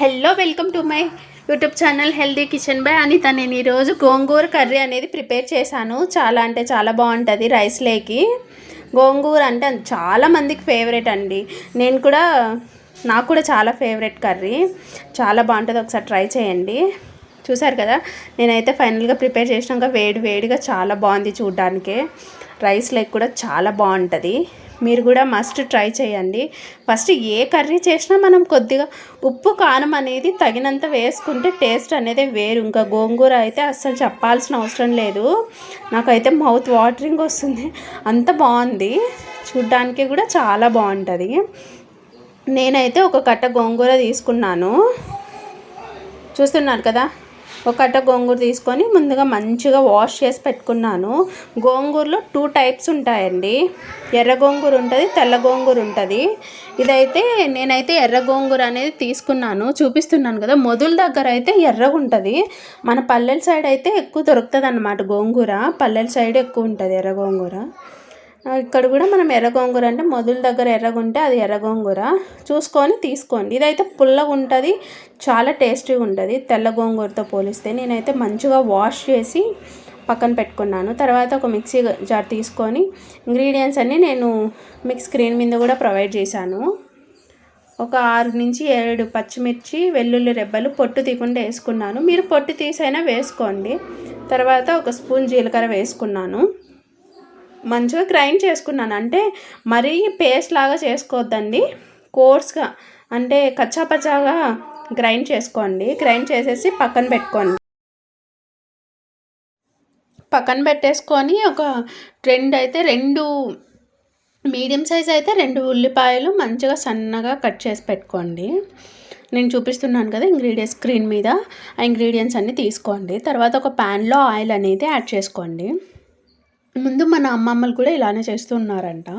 Hello welcome to my YouTube channel healthy kitchen by Anitha. నేను ఈరోజు గోంగూర curry అనేది prepare చేశాను. చాలా అంటే చాలా బాగుంటుంది రైస్లేకి గోంగూర అంటే చాలా మందికి ఫేవరెట్ అండి. నేను కూడా నాకు కూడా చాలా ఫేవరెట్ కర్రీ. చాలా బాగుంటుంది ఒకసారి ట్రై చేయండి. చూసారు కదా నేనైతే ఫైనల్గా ప్రిపేర్ చేసినాక వేడి వేడిగా చాలా బాగుంది చూడ్డానికి. రైస్ లేక్ కూడా చాలా బాగుంటుంది. మీరు కూడా మస్ట్ ట్రై చేయండి. ఫస్ట్ ఏ కర్రీ చేసినా మనం కొద్దిగా ఉప్పు కారం అనేది తగినంత వేసుకుంటే టేస్ట్ అనేది వేరు. ఇంకా గోంగూర అయితే అస్సలు చెప్పాల్సిన అవసరం లేదు. నాకైతే మౌత్ వాటరింగ్ వస్తుంది. అంత బాగుంది. చూడ్డానికి కూడా చాలా బాగుంటుంది. నేనైతే ఒక కట్ట గోంగూర తీసుకున్నాను. చూస్తున్నారు కదా? ఒక గోంగూర తీసుకొని ముందుగా మంచిగా వాష్ చేసి పెట్టుకున్నాను. గోంగూరలో టూ టైప్స్ ఉంటాయండి. ఎర్ర గోంగూర ఉంటుంది తెల్ల గోంగూర ఉంటుంది. ఇదైతే నేనైతే ఎర్ర గోంగూర అనేది తీసుకున్నాను. చూపిస్తున్నాను కదా మొదల దగ్గర అయితే ఎర్రగా ఉంటుంది. మన పల్లెల సైడ్ అయితే ఎక్కువ దొరుకుతుంది అన్నమాట గోంగూర. పల్లెల సైడ్ ఎక్కువ ఉంటుంది ఎర్ర గోంగూర. ఇక్కడ కూడా మనం ఎర్ర గోంగూర అంటే మొదల దగ్గర ఎర్రగా ఉంటే అది ఎర్ర గోంగూర. చూసుకొని తీసుకోండి. ఇదైతే పుల్లగా ఉంటుంది చాలా టేస్టీగా ఉంటుంది. తెల్ల గోంగూరతో పోలిస్తే నేనైతే మంచిగా వాష్ చేసి పక్కన పెట్టుకున్నాను. తర్వాత ఒక మిక్సీ జార్ తీసుకొని ఇంగ్రీడియంట్స్ అన్నీ నేను మీకు స్క్రీన్ మీద కూడా ప్రొవైడ్ చేశాను. ఒక ఆరు నుంచి ఏడు పచ్చిమిర్చి వెల్లుల్లి రెబ్బలు పొట్టు తీయకుండా వేసుకున్నాను. మీరు పొట్టు తీసైనా వేసుకోండి. తర్వాత ఒక స్పూన్ జీలకర్ర వేసుకున్నాను. మంచిగా గ్రైండ్ చేసుకున్నాను. అంటే మరీ పేస్ట్ లాగా చేసుకోవద్దండి. కోర్స్గా అంటే కచ్చాపచ్చాగా గ్రైండ్ చేసుకోండి. గ్రైండ్ చేసేసి పక్కన పెట్టుకోండి. పక్కన పెట్టేసుకొని ఒక రెండు అయితే రెండు మీడియం సైజ్ అయితే రెండు ఉల్లిపాయలు మంచిగా సన్నగా కట్ చేసి పెట్టుకోండి. నేను చూపిస్తున్నాను కదా ఇంగ్రీడియంట్స్ స్క్రీన్ మీద. ఆ ఇంగ్రీడియంట్స్ అన్నీ తీసుకోండి. తర్వాత ఒక ప్యాన్లో ఆయిల్ అనేది యాడ్ చేసుకోండి. ముందు మన అమ్మమ్మలు కూడా ఇలానే చేస్తున్నారంట.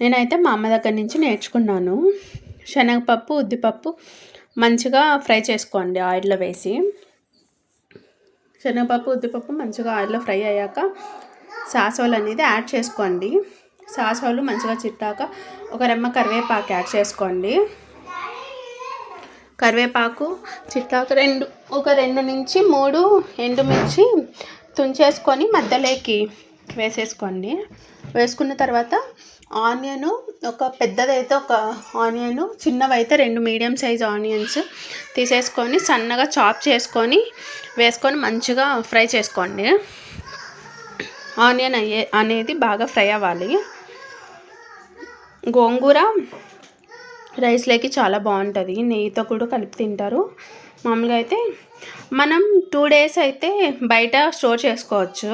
నేనైతే మా అమ్మ దగ్గర నుంచి నేర్చుకున్నాను. శనగపప్పు ఉద్దిపప్పు మంచిగా ఫ్రై చేసుకోండి ఆయిల్లో వేసి. శనగపప్పు ఉద్దిపప్పు మంచిగా ఆయిల్లో ఫ్రై అయ్యాక సాసవాలు అనేది యాడ్ చేసుకోండి. సాసవాలు మంచిగా చిట్టాక ఒక రెమ్మ కరివేపాకు యాడ్ చేసుకోండి. కరివేపాకు చిట్టాక రెండు ఒక రెండు నుంచి మూడు ఎండుమిర్చి తుంచేసుకొని మధ్యలోకి వేసేసుకోండి. వేసుకున్న తర్వాత ఆనియన్ ఒక పెద్దదైతే ఒక ఆనియన్ చిన్నవైతే రెండు మీడియం సైజ్ ఆనియన్స్ తీసేసుకొని సన్నగా చాప్ చేసుకొని వేసుకొని మంచిగా ఫ్రై చేసుకోండి. ఆనియన్ అయ్యే అనేది బాగా ఫ్రై అవ్వాలి. గోంగూర రైస్లోకి చాలా బాగుంటుంది. నెయ్యితో కూడా కలిపి తింటారు. మామూలుగా అయితే మనం టూ డేస్ అయితే బయట స్టోర్ చేసుకోవచ్చు.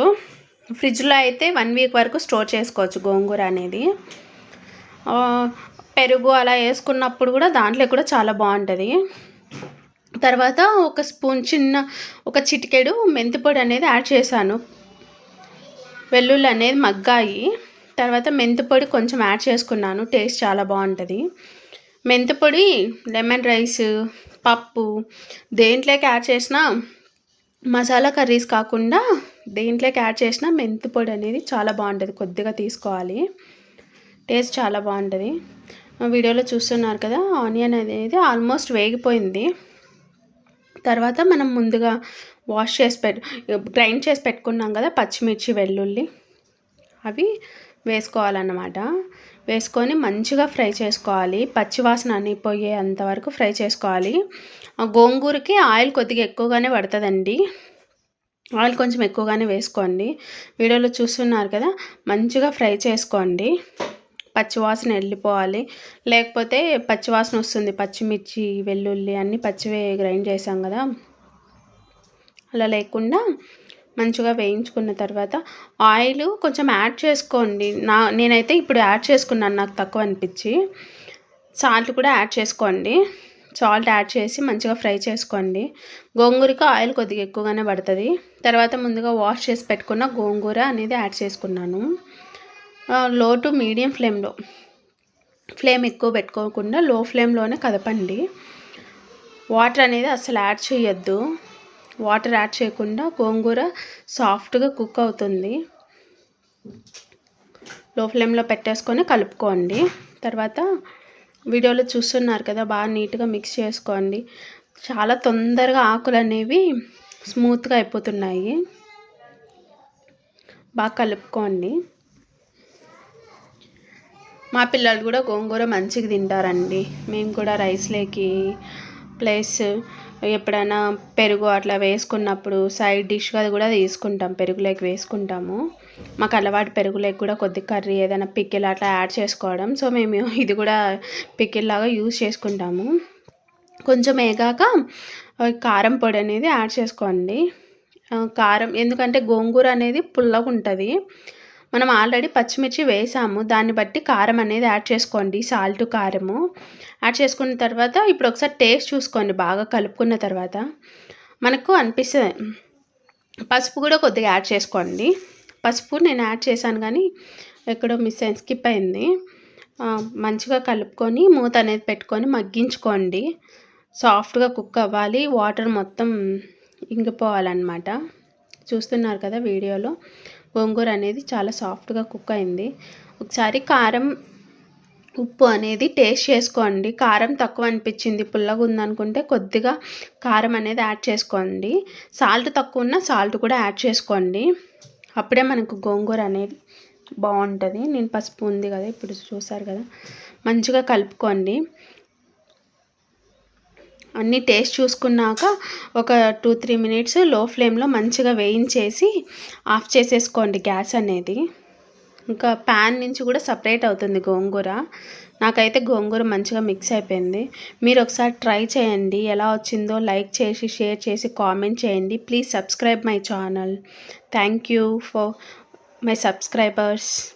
ఫ్రిడ్జ్లో అయితే వన్ వీక్ వరకు స్టోర్ చేసుకోవచ్చు గోంగూర అనేది. పెరుగు అలా వేసుకున్నప్పుడు కూడా దాంట్లో కూడా చాలా బాగుంటుంది. తర్వాత ఒక స్పూన్ చిన్న ఒక చిటికెడు మెంతిపొడి అనేది యాడ్ చేశాను. వెల్లుల్లి అనేది మగ్గాయి. తర్వాత మెంతిపొడి కొంచెం యాడ్ చేసుకున్నాను టేస్ట్ చాలా బాగుంటుంది. మెంతిపొడి లెమన్ రైస్ పప్పు దేంట్లోకి యాడ్ చేసినా మసాలా కర్రీస్ కాకుండా దీంట్లోకి యాడ్ చేసిన మెంతి పొడి అనేది చాలా బాగుంటుంది. కొద్దిగా తీసుకోవాలి. టేస్ట్ చాలా బాగుంటుంది. వీడియోలో చూస్తున్నారు కదా ఆనియన్ అనేది ఆల్మోస్ట్ వేగిపోయింది. తర్వాత మనం ముందుగా వాష్ చేసి పెట్టు గ్రైండ్ చేసి పెట్టుకున్నాం కదా పచ్చిమిర్చి వెల్లుల్లి అవి వేసుకోవాలన్నమాట. వేసుకొని మంచిగా ఫ్రై చేసుకోవాలి. పచ్చివాసన అని పోయే అంతవరకు ఫ్రై చేసుకోవాలి. ఆ గోంగూరకి ఆయిల్ కొద్దిగా ఎక్కువగానే పడుతుందండి. ఆయిల్ కొంచెం ఎక్కువగానే వేసుకోండి. వీడియోలో చూస్తున్నారు కదా మంచిగా ఫ్రై చేసుకోండి. పచ్చివాసన వెళ్ళిపోవాలి. లేకపోతే పచ్చివాసన వస్తుంది. పచ్చిమిర్చి వెల్లుల్లి అన్నీ పచ్చివే గ్రైండ్ చేసాం కదా. అలా లేకుండా మంచిగా వేయించుకున్న తర్వాత ఆయిల్ కొంచెం యాడ్ చేసుకోండి. నా నేనైతే ఇప్పుడు యాడ్ చేసుకున్నాను. నాకు తక్కువ అనిపించి. సాల్ట్ కూడా యాడ్ చేసుకోండి. సాల్ట్ యాడ్ చేసి మంచిగా ఫ్రై చేసుకోండి. గోంగూరకి ఆయిల్ కొద్దిగా ఎక్కువగానే పడుతుంది. తర్వాత ముందుగా వాష్ చేసి పెట్టుకున్న గోంగూర అనేది యాడ్ చేసుకున్నాను. లో టు మీడియం ఫ్లేమ్లో. ఫ్లేమ్ ఎక్కువ పెట్టుకోకుండా లో ఫ్లేమ్లోనే కదపండి. వాటర్ అనేది అసలు యాడ్ చేయొద్దు. వాటర్ యాడ్ చేయకుండా గోంగూర సాఫ్ట్గా కుక్ అవుతుంది. లో ఫ్లేమ్లో పెట్టేసుకొని కలుపుకోండి. తర్వాత వీడియోలో చూస్తున్నారు కదా బాగా నీట్గా మిక్స్ చేసుకోండి. చాలా తొందరగా ఆకులు అనేవి స్మూత్గా అయిపోతున్నాయి. బాగా కలుపుకోండి. మా పిల్లలు కూడా గోంగూర మంచిగా తింటారండి. మేము కూడా రైస్లోకి ప్లస్ ఎప్పుడైనా పెరుగు అట్లా వేసుకున్నప్పుడు సైడ్ డిష్గా కూడా తీసుకుంటాం పెరుగులోకి వేసుకుంటాము. మాకు అలవాటు పెరుగులోకి కూడా కొద్ది కర్రీ ఏదైనా పిక్కిల్ అట్లా యాడ్ చేసుకోవడం. సో మేము ఇది కూడా పిక్కిల్ లాగా యూజ్ చేసుకుంటాము. కొంచెం వేగాక కారం పొడి అనేది యాడ్ చేసుకోండి. కారం ఎందుకంటే గోంగూర అనేది పుల్లగా ఉంటుంది. మనం ఆల్రెడీ పచ్చిమిర్చి వేసాము. దాన్ని బట్టి కారం అనేది యాడ్ చేసుకోండి సాల్ట్ కారము. యాడ్ చేసుకున్న తర్వాత ఇప్పుడు ఒకసారి టేస్ట్ చూసుకోండి బాగా కలుపుకున్న తర్వాత. మనకు అనిపిస్తుంది. పసుపు కూడా కొద్దిగా యాడ్ చేసుకోండి. పసుపు నేను యాడ్ చేశాను కానీ ఎక్కడో మిస్ అయింది స్కిప్ అయింది. మంచిగా కలుపుకొని మూత అనేది పెట్టుకొని మగ్గించుకోండి. సాఫ్ట్గా కుక్ అవ్వాలి వాటర్ మొత్తం ఇంగిపోవాలన్నమాట చూస్తున్నారు కదా వీడియోలో గోంగూర అనేది చాలా సాఫ్ట్గా కుక్ అయింది. ఒకసారి కారం ఉప్పు అనేది టేస్ట్ చేసుకోండి. కారం తక్కువ అనిపించింది పుల్లగా ఉందనుకుంటే కొద్దిగా కారం అనేది యాడ్ చేసుకోండి. సాల్ట్ తక్కువ ఉన్న సాల్ట్ కూడా యాడ్ చేసుకోండి. అప్పుడే మనకు గోంగూర అనేది బాగుంటుంది. నేను పసుపు ఉంది కదా ఇప్పుడు చూసారు కదా. మంచిగా కలుపుకోండి. అన్నీ టేస్ట్ చూసుకున్నాక ఒక టూ త్రీ మినిట్స్లో ఫ్లేమ్లో మంచిగా వేయించేసి ఆఫ్ చేసేసుకోండి గ్యాస్ అనేది. ఇంకా ప్యాన్ నుంచి కూడా సపరేట్ అవుతుంది గోంగూర. నాకైతే గోంగూర మంచిగా మిక్స్ అయిపోయింది. మీరు ఒకసారి ట్రై చేయండి. ఎలా వచ్చిందో లైక్ చేసి షేర్ చేసి కామెంట్ చేయండి. Please subscribe my channel thank you for my subscribers